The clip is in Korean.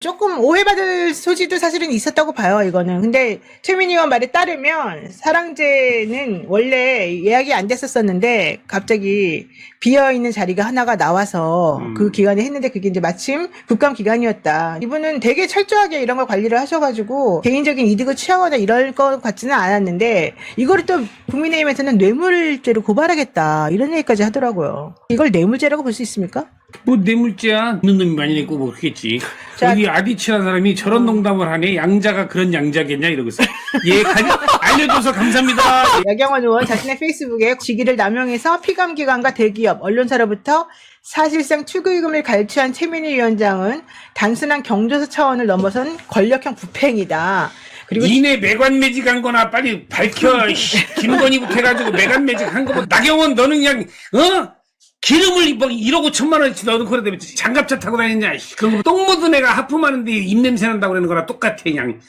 조금 오해받을 소지도 사실은 있었다고 봐요, 이거는. 근데 최민희 의원 말에 따르면 사랑제는 원래 예약이 안 됐었었는데 갑자기 비어있는 자리가 하나가 나와서 음. 그 기간에 했는데 그게 이제 마침 국감 기간이었다. 이분은 되게 철저하게 이런 걸 관리를 하셔가지고 개인적인 이득을 취하거나 이럴 것 같지는 않았는데 이거를 또 국민의힘에서는 뇌물죄로 고발하겠다. 이런 얘기까지 하더라고요. 이걸 뇌물죄라고 볼 수 있습니까? 뭐 뇌물죄야? 있는 놈이 많이 냈고 뭐 그렇겠지. 자- 여기 아디치라는 사람이 저런 농담을 하네. 양자가 그런 양자겠냐? 이러고 있어 예 가- 알려줘서 감사합니다. 야경원 의원 자신의 페이스북에 직위를 남용해서 피감기관과 대기업, 언론사로부터 사실상 출구임을 갈취한 최민희 위원장은 단순한 경조사 차원을 넘어선 권력형 부패행이다. 그리고 이내 매관 매직 한 거나 빨리 밝혀. 씨, 김건희부터 해가지고 매관 매직 한 거뭐. 나경원 너는 그냥 어? 기름을 뭐 1억 5천만 원치 넣어놓고 그러다 장갑차 타고 다니냐 씨. 그거 똥 묻은 애가 하품하는데 입냄새 난다고 그러는 거랑 똑같아 그냥